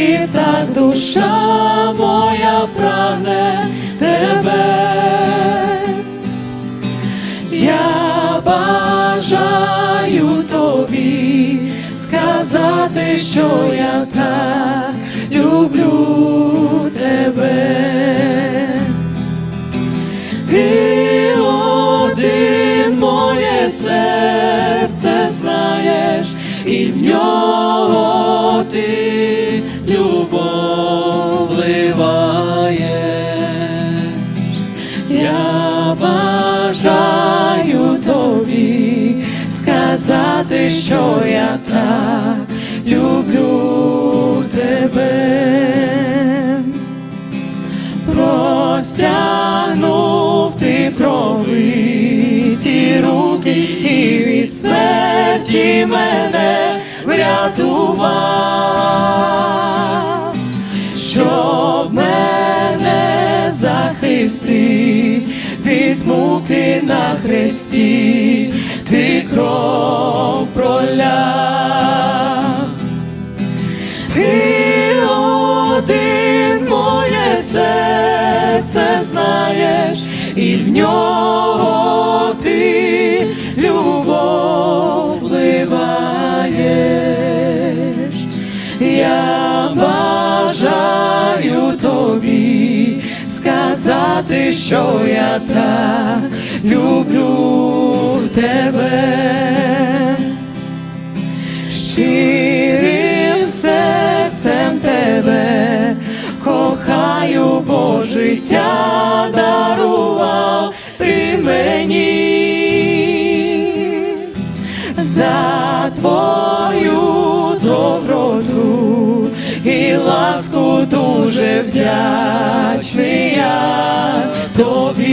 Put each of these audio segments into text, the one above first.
і так душа моя прагне тебе. Я бажаю тобі сказати, що я так люблю тебе. Ти один моє серце знаєш, і в нього ти любов вливаєш. Я бажаю тобі сказати, що я так люблю тебе. Простягнув ти провиті руки і від смерті мене врятував, захистить від муки на хресті, ти кров проляв. Ти один моє серце знаєш, і в нього ти любов вливаєш. Я бажаю тобі сказати, що я так люблю тебе. Щирим серцем тебе кохаю, бо життя дарував ти мені. За ласку дуже вдячний я тобі.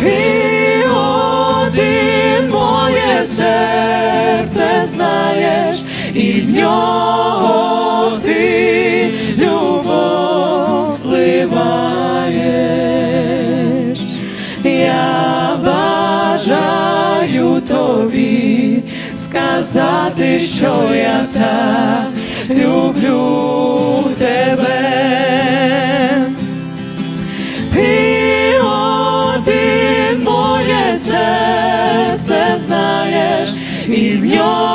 Ти один моє серце знаєш, і в нього сказати, що я так люблю тебе. Ти один моє серце знаєш, і в нього